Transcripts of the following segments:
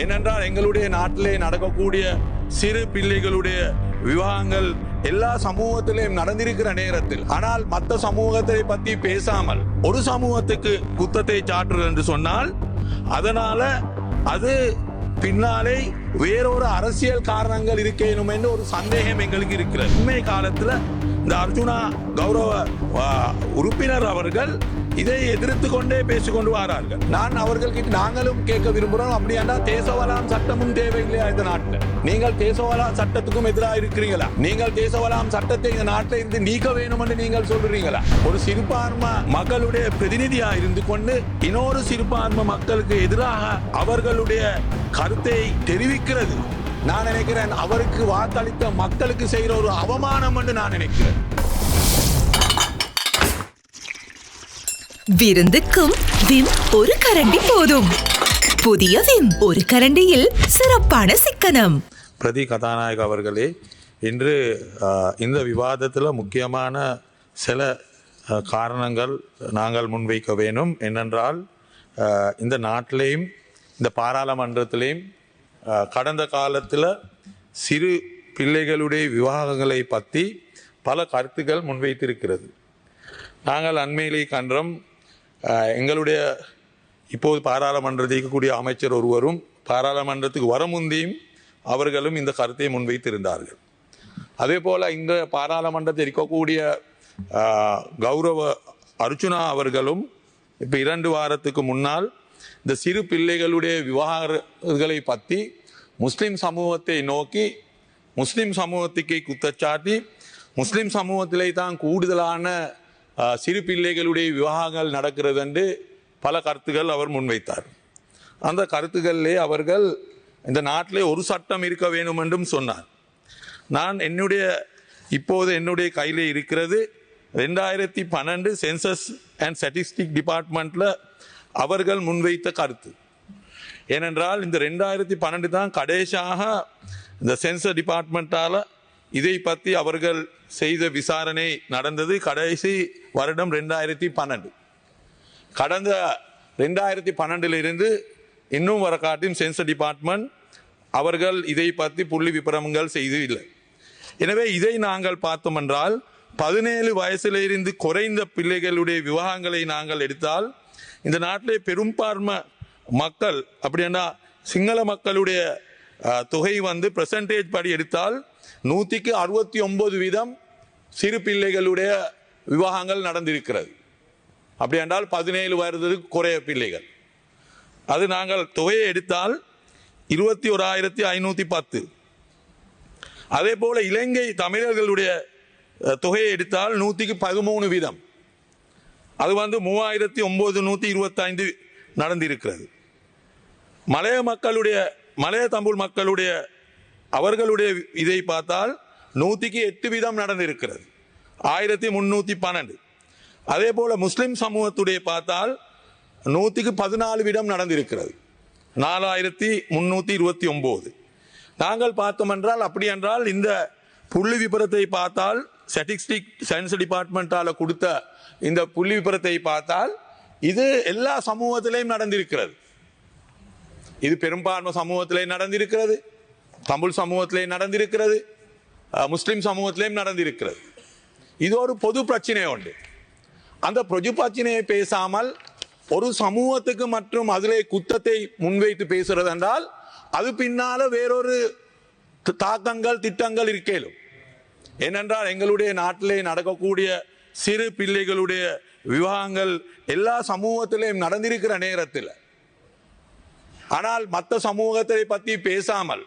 ஏனென்றால் எங்களுடைய நாட்டிலே நடக்கக்கூடிய சிறு பிள்ளைகளுடைய விவாகங்கள் எல்லா சமூகத்திலையும் நடந்திருக்கிற நேரத்தில். ஆனால் மற்ற சமூகத்தை பத்தி பேசாமல் ஒரு சமூகத்துக்கு குத்தத்தை சாற்றுதல் என்று சொன்னால் அதனால அது பின்னாலே வேறொரு அரசியல் காரணங்கள் இருக்கேனும் என்று ஒரு சந்தேகம் எங்களுக்கு இருக்கிறது. உண்மை காலத்துல இந்த அர்ஜுனா கௌரவ உறுப்பினர் அவர்கள் இதை எதிர்த்து கொண்டே பேசிக்கொண்டு வரார்கள். நான் அவர்கள்கிட்ட நாங்களும் கேட்க விரும்புகிறோம். அப்படியாண்டா தேசவலாம் சட்டமும் தேவையில்லையா இந்த நாட்டில்? நீங்கள் தேசவலாம் சட்டத்துக்கும் எதிராக இருக்கிறீங்களா நீங்கள் தேசவலாம் சட்டத்தை இந்த நாட்டில் இருந்து நீக்க வேணும் என்று நீங்கள் சொல்றீங்களா ஒரு சிறுபான்மை மக்களுடைய பிரதிநிதியா இருந்து கொண்டு இன்னொரு சிறுபான்மை மக்களுக்கு எதிராக அவர்களுடைய கருத்தை தெரிவிக்கிறது. நான் நினைக்கிறேன் அவருக்கு வாக்களித்த மக்களுக்கு செய்கிற ஒரு அவமானம் என்று நான் நினைக்கிறேன். விருந்துக்கும் விம் ஒரு கரண்டி போதும். புதிய விம் ஒரு கரண்டியில் சிறப்பான சிக்கனம். பிரதி கதாநாயக அவர்களே இன்று இந்த விவாதத்தில் முக்கியமான சில காரணங்கள் நாங்கள் முன்வைக்க வேணும். என்னென்றால் இந்த நாட்டிலையும் இந்த பாராளுமன்றத்திலையும் கடந்த காலத்தில் சிறு பிள்ளைகளுடைய விவாகங்களை பற்றி பல கருத்துக்கள் முன்வைத்திருக்கிறது. நாங்கள் அண்மையிலே கன்றம் எங்களுடைய இப்போது பாராளுமன்றத்தில் இருக்கக்கூடிய அமைச்சர் ஒருவரும் பாராளுமன்றத்துக்கு வர முந்தியும் அவர்களும் இந்த கருத்தை முன்வைத்திருந்தார்கள். அதே போல் இந்த பாராளுமன்றத்தில் இருக்கக்கூடிய கௌரவ அர்ச்சுனா அவர்களும் இப்போ இரண்டு வாரத்துக்கு முன்னால் இந்த சிறு பிள்ளைகளுடைய விவகாரங்களை பற்றி முஸ்லிம் சமூகத்தை நோக்கி முஸ்லிம் சமூகத்துக்கு குத்தச்சாட்டி முஸ்லிம் சமூகத்திலே தான் கூடுதலான சிறு பிள்ளைகளுடைய விவாகங்கள் நடக்கிறது என்று பல கருத்துக்கள் அவர் முன்வைத்தார். அந்த கருத்துக்களிலே அவர்கள் இந்த நாட்டிலே ஒரு சட்டம் இருக்க வேண்டும் என்றும் சொன்னார். நான் என்னுடைய இப்போது என்னுடைய கையில் இருக்கிறது. ரெண்டாயிரத்தி பன்னெண்டு சென்சஸ் அண்ட் ஸ்டட்டிஸ்டிக் டிபார்ட்மெண்ட்டில் அவர்கள் முன்வைத்த கருத்து. ஏனென்றால் இந்த ரெண்டாயிரத்தி பன்னெண்டு தான் கடைசியாக இந்த சென்சர் டிபார்ட்மெண்ட்டால் இதை பற்றி அவர்கள் செய்த விசாரணை நடந்தது கடைசி வருடம் ரெண்டாயிரத்தி பன்னெண்டு. கடந்த ரெண்டாயிரத்தி பன்னெண்டிலிருந்து இன்னும் வர காட்டும் சென்சர் டிபார்ட்மெண்ட் அவர்கள் இதை பற்றி புள்ளி விபரங்கள் செய்து இல்லை எனவே இதை நாங்கள் பார்த்தோம் என்றால் பதினேழு வயசிலிருந்து குறைந்த பிள்ளைகளுடைய விவாகங்களை நாங்கள் எடுத்தால் இந்த நாட்டிலே பெரும்பான்மை மக்கள் அப்படின்னா சிங்கள மக்களுடைய தொகை வந்து பெர்சன்டேஜ் படி எடுத்தால் நூற்றிக்கு அறுபத்தி ஒன்பது வீதம் சிறு பிள்ளைகளுடைய விவாகங்கள் நடந்திருக்கிறது. அப்படி என்றால் பதினேழு வயதுக்கு குறைய பிள்ளைகள். அது நாங்கள் தொகையை எடுத்தால் இருபத்தி ஓராயிரத்தி ஐநூற்றி பத்து. அதே போல இலங்கை தமிழர்களுடைய தொகையை எடுத்தால் நூற்றிக்கு பதிமூணு வீதம். அது வந்து மூவாயிரத்தி ஒம்பது நூற்றி இருபத்தைந்து நடந்திருக்கிறது. மலைய மக்களுடைய மலைய தமிழ் மக்களுடைய அவர்களுடைய இதை பார்த்தால் நூற்றிக்கு எட்டு வீதம் நடந்திருக்கிறது. ஆயிரத்தி முன்னூற்றி பன்னெண்டு. அதே போல் முஸ்லிம் சமூகத்துடைய பார்த்தால் நூற்றிக்கு பதினாலு வீதம் நடந்திருக்கிறது. நாலாயிரத்தி முன்னூற்றி இருபத்தி ஒம்பது நாங்கள் பார்த்தோம் என்றால் அப்படி என்றால் இந்த புள்ளி விபரத்தை பார்த்தால் ஸ்டாட்டிஸ்டிக் சயின்ஸ் டிபார்ட்மெண்ட்டால் கொடுத்த இந்த புள்ளி விபரத்தை பார்த்தால் இது எல்லா சமூகத்திலையும் நடந்திருக்கிறது. இது பெரும்பான்மை சமூகத்திலே நடந்திருக்கிறது. தமிழ் சமூகத்திலே நடந்திருக்கிறது முஸ்லீம் சமூகத்திலேயும் நடந்திருக்கிறது. இது ஒரு பொது பிரச்சனை உண்டு. அந்த பொது பிரச்சனையை பேசாமல் ஒரு சமூகத்துக்கு மற்றும் அதிலே குத்தத்தை முன்வைத்து பேசுறது என்றால் அது பின்னால வேறொரு த- தாக்கங்கள் திட்டங்கள் இருக்கேலும். ஏனென்றால் எங்களுடைய நாட்டிலே நடக்கக்கூடிய சிறு பிள்ளைகளுடைய விவாகங்கள் எல்லா சமூகத்திலையும் நடந்திருக்கிற நேரத்தில். ஆனால் மற்ற சமூகத்தை பற்றி பேசாமல்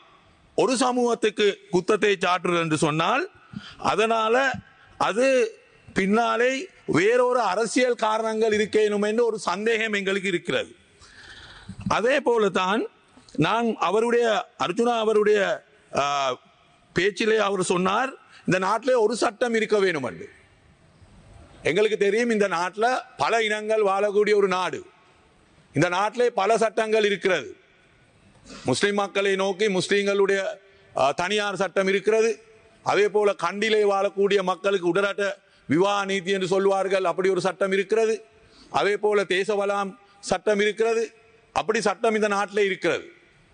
ஒரு சமூகத்துக்கு குத்தத்தை சாற்றுது என்று சொன்னால் அதனால அது பின்னாலே வேறொரு அரசியல் காரணங்கள் இருக்கேனும் என்று ஒரு சந்தேகம் எங்களுக்கு இருக்கிறது. அதே போலதான் நான் அவருடைய அர்ஜுனா அவருடைய பேச்சிலே அவர் சொன்னார் இந்த நாட்டிலே ஒரு சட்டம் இருக்க வேணும் என்று. எங்களுக்கு தெரியும் இந்த நாட்டில் பல இனங்கள் வாழக்கூடிய ஒரு நாடு. இந்த நாட்டிலே பல சட்டங்கள் இருக்கிறது. முஸ்லிம் மக்களை நோக்கி முஸ்லீம்களுடைய தனியார் சட்டம் இருக்கிறது. அதே போல கண்டிலே வாழக்கூடிய மக்களுக்கு உடலாட்ட விவாக நீதி என்று சொல்வார்கள். அப்படி ஒரு சட்டம் இருக்கிறது. அதே போல தேசவலாம் சட்டம் இருக்கிறது. அப்படி சட்டம் இந்த நாட்டிலே இருக்கிறது.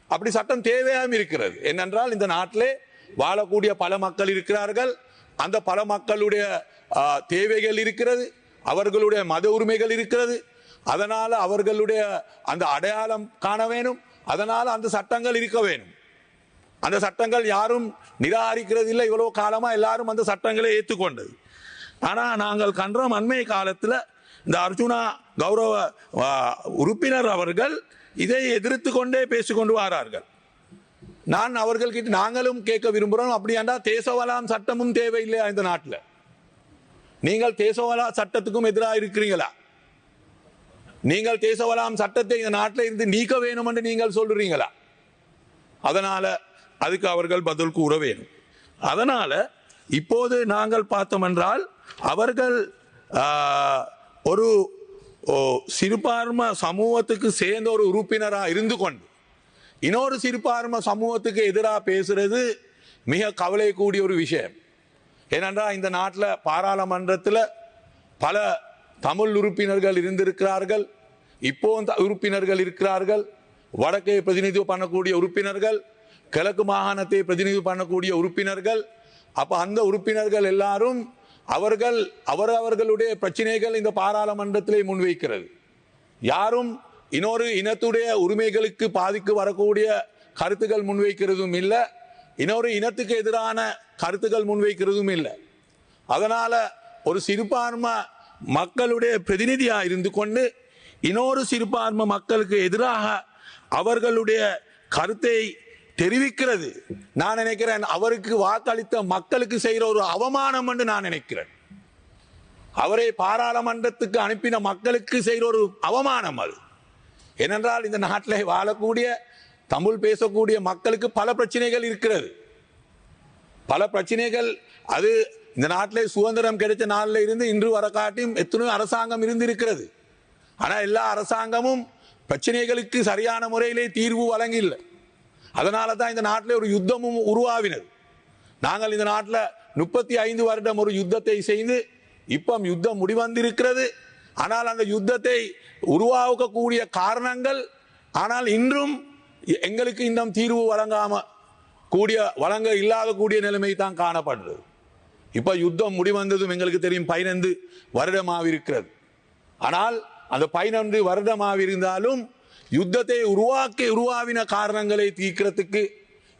அப்படி சட்டம் தேவையாகவும் இருக்கிறது. என்னென்றால் இந்த நாட்டிலே வாழக்கூடிய பல மக்கள் இருக்கிறார்கள். அந்த பல மக்களுடைய தேவைகள் இருக்கிறது. அவர்களுடைய மத உரிமைகள் இருக்கிறது. அதனால் அவர்களுடைய அந்த அடையாளம் காண வேணும். அதனால் அந்த சட்டங்கள் இருக்க வேணும். அந்த சட்டங்கள் யாரும் நிராகரிக்கிறது இல்லை இவ்வளவு காலமாக எல்லாரும் அந்த சட்டங்களை ஏற்றுக்கொண்டது. ஆனால் நாங்கள் கன்றோம் அண்மை காலத்தில் இந்த அர்ஜுனா கௌரவ உறுப்பினர் அவர்கள் இதை எதிர்த்து கொண்டே பேசிக்கொண்டு வாரார்கள். நான் அவர்கள்கிட்ட நாங்களும் கேட்க விரும்புகிறோம் அப்படியாண்டா தேசவலாம் சட்டமும் தேவையில்லையா இந்த நாட்டில்? நீங்கள் தேசவலா சட்டத்துக்கும் எதிராக இருக்கிறீங்களா? நீங்கள் தேசவலாம் சட்டத்தை இந்த நாட்டில் இருந்து நீக்க வேணும் என்று நீங்கள் சொல்றீங்களா அதனால அதுக்கு அவர்கள் பதில் கூற வேணும் அதனால இப்போது நாங்கள் பார்த்தோம் என்றால் அவர்கள் ஒரு ஓ, சிறுபான்மை சமூகத்துக்கு சேர்ந்த ஒரு உறுப்பினராக இருந்து கொண்டு இன்னொரு சிறுபான்மை சமூகத்துக்கு எதிராக பேசுறது மிக கவலை கூடிய ஒரு விஷயம். ஏனென்றால் இந்த நாட்டில் பாராளுமன்றத்தில் பல தமிழ் உறுப்பினர்கள் இருந்திருக்கிறார்கள். இப்போ அந்த உறுப்பினர்கள் இருக்கிறார்கள். வடக்கை பிரதிநிதித்துவம் பண்ணக்கூடிய உறுப்பினர்கள் கிழக்கு மாகாணத்தை பிரதிநிதித்துவம் பண்ணக்கூடிய உறுப்பினர்கள். அப்போ அந்த உறுப்பினர்கள் எல்லாரும் அவர்கள் அவரவர்களுடைய பிரச்சனைகள் இந்த பாராளுமன்றத்திலே முன்வைக்கிறது. யாரும் இன்னொரு இனத்துடைய உரிமைகளுக்கு பாதிக்கு வரக்கூடிய கருத்துக்கள் முன்வைக்கிறதும் இல்லை. இன்னொரு இனத்துக்கு எதிரான கருத்துக்கள் முன்வைக்கிறதும் இல்லை. அதனால ஒரு சிறுபான்மை மக்களுடைய பிரதிநிதியாக இருந்து கொண்டு இன்னொரு சிறுபான்மை மக்களுக்கு எதிராக அவர்களுடைய கருத்தை தெரிவிக்கிறது. நான் நினைக்கிறேன் அவருக்கு வாக்களித்த மக்களுக்கு செய்கிற ஒரு அவமானம் என்று நான் நினைக்கிறேன். அவரை பாராளுமன்றத்துக்கு அனுப்பின மக்களுக்கு செய்கிற ஒரு அவமானம் அது. ஏனென்றால் இந்த நாட்டில் வாழக்கூடிய தமிழ் பேசக்கூடிய மக்களுக்கு பல பிரச்சனைகள் இருக்கிறது. பல பிரச்சனைகள் அது இந்த நாட்டிலே சுதந்திரம் கிடைத்த நாளில் இருந்து இன்று வர காட்டியும் எத்தனையோ அரசாங்கம் இருந்து இருக்கிறது ஆனால் எல்லா அரசாங்கமும் பிரச்சனைகளுக்கு சரியான முறையிலே தீர்வு வழங்கில்லை. அதனால தான் இந்த நாட்டில் ஒரு யுத்தமும் உருவாவினது. நாங்கள் இந்த நாட்டில் முப்பத்தி ஐந்து வருடம் ஒரு யுத்தத்தை செய்து இப்போ யுத்தம் முடிவந்திருக்கிறது. ஆனால் அந்த யுத்தத்தை உருவாக்கக்கூடிய காரணங்கள் ஆனால் இன்றும் எங்களுக்கு இன்னும் தீர்வு வழங்காம கூடிய வழங்க இல்லாத கூடிய நிலைமை தான் காணப்படுறது இப்போ யுத்தம் முடிவந்ததும் எங்களுக்கு தெரியும் பதினைந்து வருடமாக இருக்கிறது ஆனால் அந்த பதினொன்று வருடமாக இருந்தாலும் யுத்தத்தை உருவாக்கி உருவாவின காரணங்களை தீர்க்கிறதுக்கு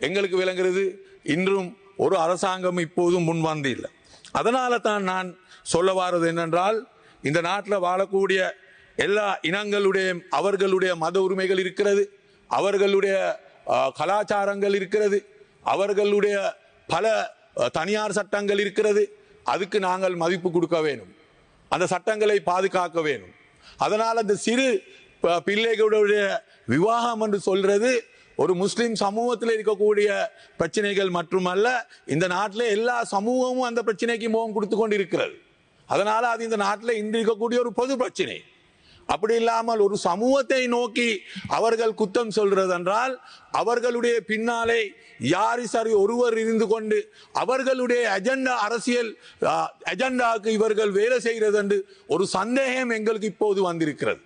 எங்களுக்கு விளங்குறது இன்றும் ஒரு அரசாங்கம் இப்போதும் முன்வந்து இல்லை. அதனால தான் நான் சொல்ல வாரது என்னென்றால் இந்த நாட்டில் வாழக்கூடிய எல்லா இனங்களுடைய அவர்களுடைய மத உரிமைகள் இருக்கிறது அவர்களுடைய கலாச்சாரங்கள் இருக்கிறது அவர்களுடைய பல தனியார் சட்டங்கள் இருக்கிறது அதுக்கு நாங்கள் மதிப்பு கொடுக்க வேணும் அந்த சட்டங்களை பாதுகாக்க வேணும் அதனால் அந்த சிறு பிள்ளைகளுடைய விவாகம் என்று சொல்றது ஒரு முஸ்லீம் சமூகத்தில் இருக்கக்கூடிய பிரச்சனைகள் மட்டுமல்ல இந்த நாட்டில் எல்லா சமூகமும் அந்த பிரச்சனைக்கு முகம் கொடுத்து கொண்டு இருக்கிறது அதனால அது இந்த நாட்டில் இன்று இருக்கக்கூடிய ஒரு பொது பிரச்சனை. அப்படி இல்லாமல் ஒரு சமூகத்தை நோக்கி அவர்கள் குத்தம் சொல்றது என்றால் அவர்களுடைய பின்னாலே யார் சரி ஒருவர் இருந்து கொண்டு அவர்களுடைய அஜெண்டா அரசியல் அஜெண்டாவுக்கு இவர்கள் வேலை செய்கிறது என்று ஒரு சந்தேகம் எங்களுக்கு இப்போது வந்திருக்கிறது.